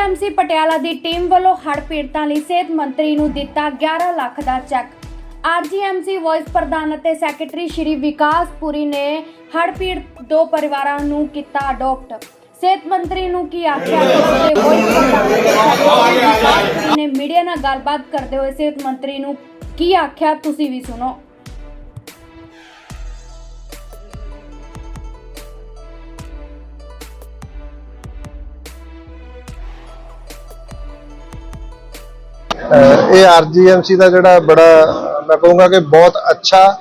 ਆਰਜੀਐਮਸੀ ਪਟਿਆਲਾ ਦੀ team ਵੱਲੋਂ ਹੜ੍ਹ ਪੀੜਤਾਂ ਲਈ ਸਿਹਤ ਮੰਤਰੀ ਨੂੰ ਦਿੱਤਾ 11 ਲੱਖ ਦਾ ਚੈੱਕ। ਆਰਜੀਐਮਸੀ ਵਾਈਸ ਪ੍ਰਧਾਨ ਅਤੇ ਸੈਕਟਰੀ ਸ਼੍ਰੀ ਵਿਕਾਸ ਪੁਰੀ ਨੇ ਹੜ੍ਹ ਪੀੜਤ ਦੋ ਪਰਿਵਾਰਾਂ ਨੂੰ ਕੀਤਾ ਅਡਾਪਟ। ਸਿਹਤ ਮੰਤਰੀ ਨੂੰ ਕੀ ਆਖਿਆ ਉਸਦੇ ਵਾਈਸ ਪ੍ਰਧਾਨ ਅਤੇ ਸੈਕਟਰੀ ਵਿਕਾਸ ਪੁਰੀ ਨੇ ਮੀਡੀਆ ਨਾਲ ਗੱਲਬਾਤ ਕਰਦੇ ਹੋਏ ਸਿਹਤ ਮੰਤਰੀ ਨੂੰ ਕੀ ਆਖਿਆ ਤੁਸੀਂ ਵੀ ਸੁਣੋ। ਇਹ ਆਰਜੀਐਮਸੀ ਦਾ ਜਿਹੜਾ ਬੜਾ, ਮੈਂ ਕਹੂੰਗਾ ਕਿ ਬਹੁਤ ਅੱਛਾ,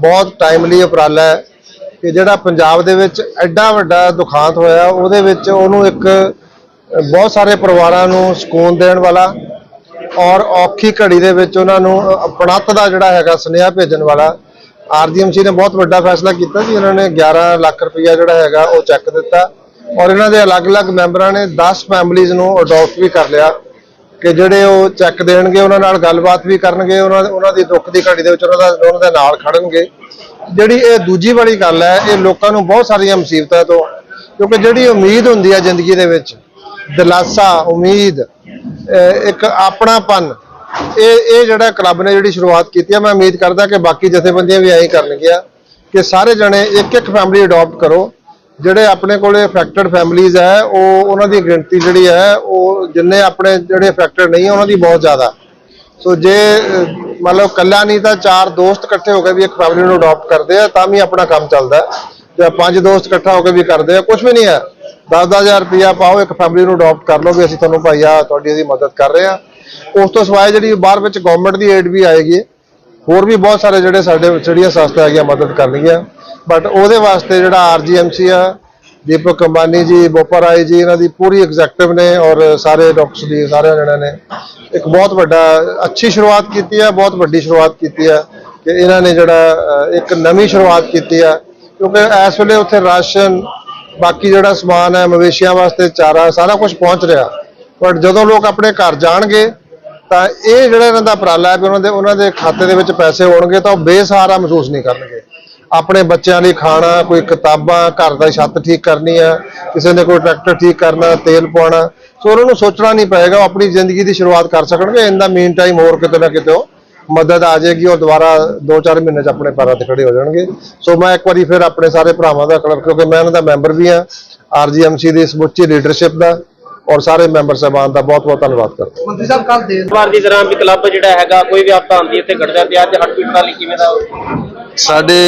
ਬਹੁਤ ਟਾਈਮਲੀ ਉਪਰਾਲਾ ਹੈ ਕਿ ਜਿਹੜਾ ਪੰਜਾਬ ਦੇ ਵਿੱਚ ਐਡਾ ਵੱਡਾ ਦੁਖਾਂਤ ਹੋਇਆ, ਉਹਦੇ ਵਿੱਚ ਉਹਨੂੰ ਇੱਕ ਬਹੁਤ ਸਾਰੇ ਪਰਿਵਾਰਾਂ ਨੂੰ ਸਕੂਨ ਦੇਣ ਵਾਲਾ ਔਰ ਔਖੀ ਘੜੀ ਦੇ ਵਿੱਚ ਉਹਨਾਂ ਨੂੰ ਆਪਣਤ ਦਾ ਜਿਹੜਾ ਹੈਗਾ ਸੁਨੇਹਾ ਭੇਜਣ ਵਾਲਾ ਆਰਜੀਐਮਸੀ ਨੇ ਬਹੁਤ ਵੱਡਾ ਫੈਸਲਾ ਕੀਤਾ ਜੀ। ਇਹਨਾਂ ਨੇ 11 ਲੱਖ ਰੁਪਈਆ ਜਿਹੜਾ ਹੈਗਾ ਉਹ ਚੈੱਕ ਦਿੱਤਾ ਔਰ ਇਹਨਾਂ ਦੇ ਅਲੱਗ-ਅਲੱਗ ਮੈਂਬਰਾਂ ਨੇ 10 ਫੈਮਿਲੀਜ਼ ਨੂੰ ਅਡਾਪਟ ਵੀ ਕਰ ਲਿਆ। ਕਿ ਜਿਹੜੇ ਉਹ ਚੈੱਕ ਦੇਣਗੇ, ਉਹਨਾਂ ਨਾਲ ਗੱਲਬਾਤ ਵੀ ਕਰਨਗੇ, ਉਹਨਾਂ ਉਹਨਾਂ ਦੀ ਦੁੱਖ ਦੀ ਘੜੀ ਦੇ ਵਿੱਚ ਉਹਨਾਂ ਦਾ ਉਹਨਾਂ ਦੇ ਨਾਲ ਖੜਨਗੇ। ਜਿਹੜੀ ਇਹ ਦੂਜੀ ਵਾਲੀ ਗੱਲ ਹੈ, ਇਹ ਲੋਕਾਂ ਨੂੰ ਬਹੁਤ ਸਾਰੀਆਂ ਮੁਸੀਬਤਾਂ ਤੋਂ ਕਿਉਂਕਿ ਜਿਹੜੀ ਉਮੀਦ ਹੁੰਦੀ ਹੈ ਜ਼ਿੰਦਗੀ ਦੇ ਵਿੱਚ, ਦਿਲਾਸਾ, ਉਮੀਦ ਇੱਕ ਆਪਣਾਪਨ, ਇਹ ਇਹ ਜਿਹੜਾ ਕਲੱਬ ਨੇ ਜਿਹੜੀ ਸ਼ੁਰੂਆਤ ਕੀਤੀ ਹੈ, ਮੈਂ ਉਮੀਦ ਕਰਦਾ ਕਿ ਬਾਕੀ ਜਥੇਬੰਦੀਆਂ ਵੀ ਐਂ ਕਰਨਗੀਆਂ ਕਿ ਸਾਰੇ ਜਣੇ ਇੱਕ ਇੱਕ ਫੈਮਿਲੀ ਅਡਾਪਟ ਕਰੋ। ਜਿਹੜੇ ਆਪਣੇ ਕੋਲੇ ਅਫੈਕਟਡ ਫੈਮਿਲੀਜ਼ ਹੈ ਉਹ ਉਹਨਾਂ ਦੀ ਗਿਣਤੀ ਜਿਹੜੀ ਹੈ ਉਹ ਜਿੰਨੇ ਆਪਣੇ ਜਿਹੜੇ ਅਫੈਕਟਡ ਨਹੀਂ ਉਹਨਾਂ ਦੀ ਬਹੁਤ ਜ਼ਿਆਦਾ। ਸੋ ਜੇ ਅਹ, ਮੰਨ ਲਓ ਕੱਲਾ ਨਹੀਂ ਤਾਂ ਚਾਰ ਦੋਸਤ ਇਕੱਠੇ ਹੋ ਕੇ ਵੀ ਇੱਕ ਫੈਮਿਲੀ ਨੂੰ ਅਡਾਪਟ ਕਰਦੇ ਆ ਤਾਂ ਵੀ ਆਪਣਾ ਕੰਮ ਚੱਲਦਾ ਜਾਂ ਪੰਜ ਦੋਸਤ ਇਕੱਠਾ ਹੋ ਕੇ ਵੀ ਕਰਦੇ ਆ ਕੁਝ ਵੀ ਨਹੀਂ ਹੈ। 10-10000 ਰੁਪਇਆ ਪਾਓ ਇੱਕ ਫੈਮਿਲੀ ਨੂੰ ਅਡਾਪਟ ਕਰ ਲਓ ਵੀ ਅਸੀਂ ਤੁਹਾਨੂੰ ਭਾਈ ਆ ਤੁਹਾਡੀ ਅਸੀਂ ਮਦਦ ਕਰ ਰਹੇ ਆ ਉਸ ਤੋਂ ਸਿਵਾਏ ਜਿਹੜੀ ਬਾਹਰ ਵਿੱਚ ਗਵਰਨਮੈਂਟ ਦੀ ਏਡ ਵੀ ਆਏਗੀ ਹੋਰ ਵੀ ਬਹੁਤ ਸਾਰੇ ਜਿਹੜੇ ਸਾਡੇ, ਜਿਹੜੀਆਂ ਸੰਸਥਾ ਹੈਗੀਆਂ ਮਦਦ ਕਰਨਗੀਆਂ ਬਟ ਉਹਦੇ ਵਾਸਤੇ ਜਿਹੜਾ ਆਰਜੀਐਮਸੀ ਆ, ਦੀਪਕ ਅੰਬਾਨੀ ਜੀ, ਬੋਪਾ ਰਾਏ ਜੀ, ਇਹਨਾਂ ਦੀ ਪੂਰੀ ਐਗਜ਼ੈਕਟਿਵ ਨੇ ਔਰ ਸਾਰੇ ਡਾਕਟਰਸ ਦੀ ਸਾਰੇ ਜਣਿਆਂ ਨੇ ਇੱਕ ਬਹੁਤ ਵੱਡਾ, ਅੱਛੀ ਸ਼ੁਰੂਆਤ ਕੀਤੀ ਹੈ ਬਹੁਤ ਵੱਡੀ ਸ਼ੁਰੂਆਤ ਕੀਤੀ ਹੈ ਕਿ ਇਹਨਾਂ ਨੇ ਜਿਹੜਾ ਇੱਕ ਨਵੀਂ ਸ਼ੁਰੂਆਤ ਕੀਤੀ ਹੈ ਕਿਉਂਕਿ ਇਸ ਵੇਲੇ ਉੱਥੇ ਰਾਸ਼ਨ, ਬਾਕੀ ਜਿਹੜਾ ਸਮਾਨ ਹੈ ਮਵੇਸ਼ੀਆਂ ਵਾਸਤੇ, ਚਾਰਾ ਸਾਰਾ ਕੁਝ ਪਹੁੰਚ ਰਿਹਾ। ਬਟ ਜਦੋਂ ਲੋਕ ਆਪਣੇ ਘਰ ਜਾਣਗੇ ਤਾਂ ਇਹ ਜਿਹੜਾ ਇਹਨਾਂ ਦਾ ਉਪਰਾਲਾ ਹੈ ਵੀ ਉਹਨਾਂ ਦੇ ਉਹਨਾਂ ਦੇ ਖਾਤੇ ਦੇ ਵਿੱਚ ਪੈਸੇ ਹੋਣਗੇ ਤਾਂ ਉਹ ਬੇਸਹਾਰਾ ਮਹਿਸੂਸ ਨਹੀਂ ਕਰਨਗੇ। ਆਪਣੇ ਬੱਚਿਆਂ ਲਈ ਖਾਣਾ, ਕੋਈ ਕਿਤਾਬਾਂ, ਘਰ ਦਾ ਛੱਤ ਠੀਕ ਕਰਨੀ ਆ, ਕਿਸੇ ਨੇ ਕੋਈ ਟਰੈਕਟਰ ਠੀਕ ਕਰਨਾ, ਤੇਲ ਪਾਉਣਾ ਸੋ ਉਹਨਾਂ ਨੂੰ ਸੋਚਣਾ ਨਹੀਂ ਪਏਗਾ, ਉਹ ਆਪਣੀ ਜ਼ਿੰਦਗੀ ਦੀ ਸ਼ੁਰੂਆਤ ਕਰ ਸਕਣਗੇ। ਇਨ ਦਾ ਮੀਨ ਟਾਈਮ ਹੋਰ ਕਿਤੇ ਨਾ ਕਿਤੇ ਉਹ ਮਦਦ ਆ ਜਾਏਗੀ, ਉਹ ਦੁਬਾਰਾ 2-4 ਮਹੀਨੇ ਚ ਆਪਣੇ ਪੈਰਾਂ ਤੇ ਖੜੇ ਹੋ ਜਾਣਗੇ। ਸੋ ਮੈਂ ਇੱਕ ਵਾਰੀ ਫਿਰ ਆਪਣੇ ਸਾਰੇ ਭਰਾਵਾਂ ਦਾ ਕਲਬ ਕਿਉਂਕਿ ਮੈਂ ਇਹਨਾਂ ਦਾ ਮੈਂਬਰ ਵੀ ਹਾਂ। ਆਰਜੀਐਮਸੀ ਦੀ ਸਮੁੱਚੀ ਲੀਡਰਸ਼ਿਪ ਦਾ ਔਰ ਸਾਰੇ ਮੈਂਬਰ ਸਾਹਿਬਾਨ ਦਾ ਬਹੁਤ ਬਹੁਤ ਧੰਨਵਾਦ ਕਰਦਾ ਮੰਤਰੀ ਸਾਹਿਬ ਕੱਲ ਦੇ ਵਾਰ ਦੀ ਤਰ੍ਹਾਂ ਵੀ ਕਲੱਬ ਜਿਹੜਾ ਹੈਗਾ ਕੋਈ ਵੀ ਆਪਦਾ ਆਉਂਦੀ ਇੱਥੇ ਘਟਦਾ ਤੇ ਅੱਜ ਹੱਟ ਪੀੜਤਾਂ ਲਈ ਕਿਵੇਂ ਦਾ ਸਾਡੇ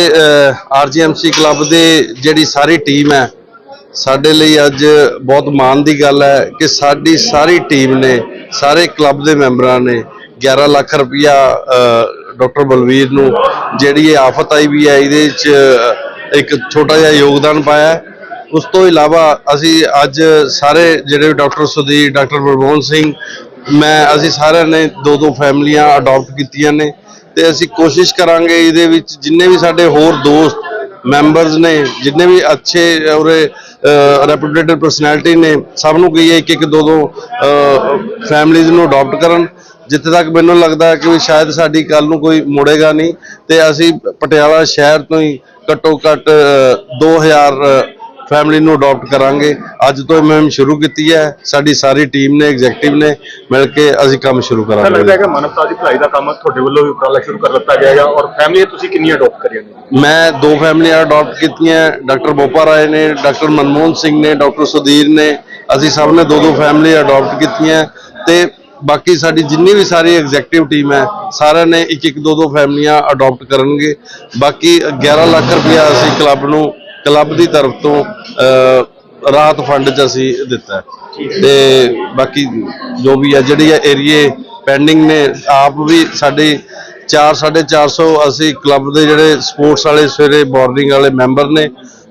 ਆਰਜੀਐਮਸੀ ਕਲੱਬ ਦੇ ਜਿਹੜੀ ਸਾਰੀ ਟੀਮ ਹੈ ਸਾਡੇ ਲਈ ਅੱਜ ਬਹੁਤ ਮਾਣ ਦੀ ਗੱਲ ਹੈ ਕਿ ਸਾਡੀ ਸਾਰੀ ਟੀਮ ਨੇ ਸਾਰੇ ਕਲੱਬ ਦੇ ਮੈਂਬਰਾਂ ਨੇ 11 ਲੱਖ ਰੁਪਇਆ ਡਾਕਟਰ ਬਲਵੀਰ ਨੂੰ ਜਿਹੜੀ ਇਹ ਆਫਤ ਆਈ ਵੀ ਹੈ ਇਹਦੇ ਵਿੱਚ ਇੱਕ ਛੋਟਾ ਜਿਹਾ ਯੋਗਦਾਨ ਪਾਇਆ। ਉਸ ਤੋਂ ਇਲਾਵਾ ਅਸੀਂ ਅੱਜ ਸਾਰੇ ਜਿਹੜੇ ਡਾਕਟਰ ਸੁਧੀਰ ਡਾਕਟਰ ਬਲਵੰਤ ਸਿੰਘ ਮੈਂ ਅਸੀਂ ਸਾਰਿਆਂ ਨੇ ਦੋ ਦੋ ਫੈਮਲੀਆਂ ਅਡਾਪਟ ਕੀਤੀਆਂ ਨੇ ਤੇ ਅਸੀਂ ਕੋਸ਼ਿਸ਼ ਕਰਾਂਗੇ ਇਹਦੇ ਵਿੱਚ ਜਿੰਨੇ ਵੀ ਸਾਡੇ ਹੋਰ ਦੋਸਤ ਮੈਂਬਰਸ ਨੇ ਜਿੰਨੇ ਵੀ ਅੱਛੇ ਔਰੇ ਰੈਪਿਊਟੇਟਡ ਪਰਸਨੈਲਿਟੀ ਨੇ ਸਭ ਨੂੰ ਕਹੀਏ ਇੱਕ ਇੱਕ ਦੋ ਦੋ ਫੈਮਲੀਜ਼ ਨੂੰ ਅਡਾਪਟ ਕਰਨ। ਜਿੱਥੇ ਤੱਕ ਮੈਨੂੰ ਲੱਗਦਾ ਕਿ ਵੀ ਸ਼ਾਇਦ ਸਾਡੀ ਕੱਲ ਨੂੰ ਕੋਈ ਮੁੜੇਗਾ ਨਹੀਂ ਤੇ ਅਸੀਂ ਪਟਿਆਲਾ ਸ਼ਹਿਰ ਤੋਂ ਹੀ ਘੱਟੋ ਘੱਟ ਅ, 2000 ਫੈਮਿਲੀ ਨੂੰ ਅਡਾਪਟ ਕਰਾਂਗੇ। ਅੱਜ ਤੋਂ ਮੁਹਿੰਮ ਸ਼ੁਰੂ ਕੀਤੀ ਹੈ। ਸਾਡੀ ਸਾਰੀ ਟੀਮ ਨੇ ਐਗਜ਼ੈਕਟਿਵ ਨੇ ਮਿਲ ਕੇ ਅਸੀਂ ਕੰਮ ਸ਼ੁਰੂ ਤਾਂ ਲੱਗਦਾ ਕਰਾਂਗੇ ਹੈ ਕਿ ਮਾਨਵਤਾ ਦੀ ਭਲਾਈ ਦਾ ਕੰਮ ਤੁਹਾਡੇ ਵੱਲੋਂ ਵੀ ਉਪਰਾਲਾ ਸ਼ੁਰੂ ਕਰ ਦਿੱਤਾ ਗਿਆ ਹੈ ਔਰ ਫੈਮਿਲੀ ਤੁਸੀਂ ਕਿੰਨੀ ਅਡਾਪਟ ਕਰੀਆਂ ਨੇ? ਮੈਂ ਦੋ ਫੈਮਲੀਆਂ ਅਡਾਪਟ ਕੀਤੀਆਂ। ਡਾਕਟਰ ਬੋਪਾ ਰਾਏ ਨੇ ਡਾਕਟਰ ਮਨਮੋਹਨ ਸਿੰਘ ਨੇ ਡਾਕਟਰ ਸੁਧੀਰ ਨੇ। ਅਸੀਂ ਸਭ ਨੇ ਦੋ ਦੋ ਫੈਮਲੀ ਅਡਾਪਟ ਕੀਤੀਆਂ। ਤੇ ਬਾਕੀ ਸਾਡੀ ਜਿੰਨੀ ਵੀ ਸਾਰੀ ਐਗਜ਼ੈਕਟਿਵ ਟੀਮ ਹੈ ਸਾਰਿਆਂ ਨੇ ਇੱਕ ਇੱਕ ਦੋ ਦੋ ਫੈਮਲੀਆਂ ਅਡਾਪਟ ਕਰਨਗੇ। ਬਾਕੀ 11 ਲੱਖ ਰੁਪਇਆ ਅਸੀਂ ਕਲੱਬ ਨੂੰ ਕਲੱਬ ਦੀ ਤਰਫ ਤੋਂ ਅਹ, ਰਾਹਤ ਫੰਡ 'ਚ ਅਸੀਂ ਦਿੱਤਾ ਹੈ। ਤੇ ਬਾਕੀ ਜੋ ਵੀ ਹੈ ਜਿਹੜੀ ਏਰੀਏ ਪੈਂਡਿੰਗ ਨੇ ਆਪ ਵੀ ਸਾਡੀ 4 450 ਅਸੀਂ ਕਲੱਬ ਦੇ ਜਿਹੜੇ ਸਪੋਰਟਸ ਵਾਲੇ ਸਵੇਰੇ ਮਾਰਨਿੰਗ ਵਾਲੇ ਮੈਂਬਰ ਨੇ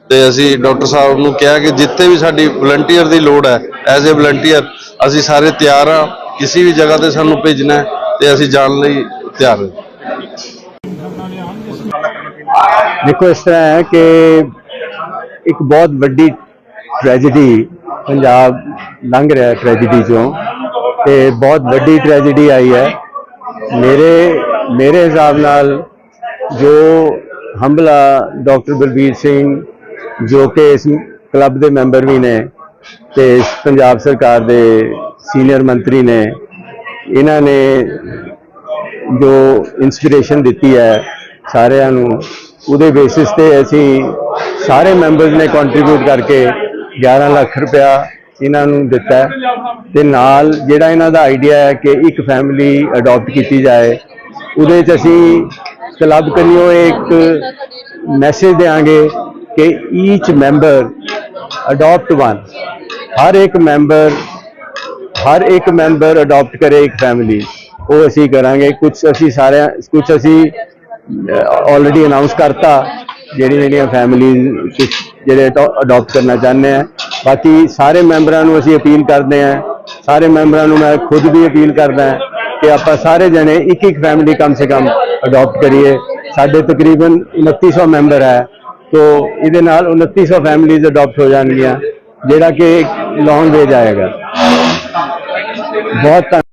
ਤੇ ਅਸੀਂ ਡਾਕਟਰ ਸਾਹਿਬ ਨੂੰ ਕਿਹਾ ਕਿ ਜਿੱਥੇ ਵੀ ਸਾਡੀ ਵਲੰਟੀਅਰ ਦੀ ਲੋੜ ਹੈ ਐਜ਼ ਅ ਵਲੰਟੀਅਰ ਅਸੀਂ ਸਾਰੇ ਤਿਆਰ ਹਾਂ ਕਿਸੇ ਵੀ ਜਗ੍ਹਾ ਤੇ ਸਾਨੂੰ ਭੇਜਣਾ ਹੈ ਤੇ ਅਸੀਂ ਜਾਣ ਲਈ ਤਿਆਰ ਹਾਂ ਦੇਖੋ ਇਸ ਤਰ੍ਹਾਂ ਹੈ ਕਿ ਇੱਕ ਬਹੁਤ ਵੱਡੀ ਟ੍ਰੈਜੇਡੀ ਪੰਜਾਬ ਲੰਘ ਰਿਹਾ ਟ੍ਰੈਜੇਡੀ ਚੋਂ ਤੇ ਬਹੁਤ ਵੱਡੀ ਟ੍ਰੈਜੇਡੀ ਆਈ ਹੈ। ਮੇਰੇ ਮੇਰੇ ਹਿਸਾਬ ਨਾਲ ਜੋ ਹਮਲਾ ਡਾਕਟਰ ਬਲਬੀਰ ਸਿੰਘ ਜੋ ਕਿ ਇਸ ਕਲੱਬ ਦੇ ਮੈਂਬਰ ਵੀ ਨੇ ਤੇ ਪੰਜਾਬ ਸਰਕਾਰ ਦੇ ਸੀਨੀਅਰ ਮੰਤਰੀ ਨੇ, ਇਹਨਾਂ ਨੇ ਜੋ ਇਨਸਪੀਰੇਸ਼ਨ ਦਿੱਤੀ ਹੈ ਸਾਰਿਆਂ ਨੂੰ, ਉਹਦੇ ਬੇਸਿਸ ਤੇ ਅਸੀਂ ਸਾਰੇ ਮੈਂਬਰਸ ਨੇ ਕੰਟਰੀਬਿਊਟ ਕਰਕੇ 11 ਲੱਖ ਰੁਪਇਆ ਇਹਨਾਂ ਨੂੰ ਦਿੱਤਾ ਹੈ। ਤੇ ਨਾਲ ਜਿਹੜਾ ਇਹਨਾਂ ਦਾ ਆਈਡੀਆ ਹੈ ਕਿ ਇੱਕ ਫੈਮਿਲੀ ਅਡਾਪਟ ਕੀਤੀ ਜਾਏ, ਉਹਦੇ 'ਚ ਅਸੀਂ ਕਲੱਬ ਕਰੀਓ ਇੱਕ ਮੈਸੇਜ ਦੇਾਂਗੇ ਕਿ ਈਚ ਮੈਂਬਰ ਅਡਾਪਟ ਵਨ ਹਰ ਇੱਕ ਮੈਂਬਰ ਹਰ ਇੱਕ ਮੈਂਬਰ ਅਡਾਪਟ ਕਰੇ ਇੱਕ ਫੈਮਿਲੀ ਉਹ ਅਸੀਂ ਕਰਾਂਗੇ। ਕੁਝ ਅਸੀਂ ਸਾਰਿਆਂ ਕੁਝ ਅਸੀਂ ਆਲਰੇਡੀ ਅਨਾਉਂਸ ਕਰਤਾ। ਜਿਹੜੀਆਂ ਜਿਹੜੀਆਂ ਫੈਮਿਲੀਜ਼ ਕੁਝ ਜਿਹੜੇ ਅਡਾਪਟ ਕਰਨਾ ਚਾਹੁੰਦੇ ਆ। ਬਾਕੀ ਸਾਰੇ ਮੈਂਬਰਾਂ ਨੂੰ ਅਸੀਂ ਅਪੀਲ ਕਰਦੇ ਆ। ਸਾਰੇ ਮੈਂਬਰਾਂ ਨੂੰ ਮੈਂ ਖੁਦ ਵੀ ਅਪੀਲ ਕਰਦਾ ਕਿ ਆਪਾਂ ਸਾਰੇ ਜਣੇ ਇੱਕ ਇੱਕ ਫੈਮਿਲੀ ਕਮ ਸੇ ਕਮ ਅਡਾਪਟ ਕਰੀਏ। ਸਾਡੇ ਤਕਰੀਬਨ 2900 ਮੈਂਬਰ ਹੈ ਤੋ ਇਹਦੇ ਨਾਲ 2900 ਫੈਮਿਲੀਜ਼ ਅਡਾਪਟ ਹੋ ਜਾਣਗੀਆਂ, ਜਿਹੜਾ ਕਿ ਲੌਂਗ ਵੇ ਜਾਏਗਾ। ਬਹੁਤ ਧੰਨ-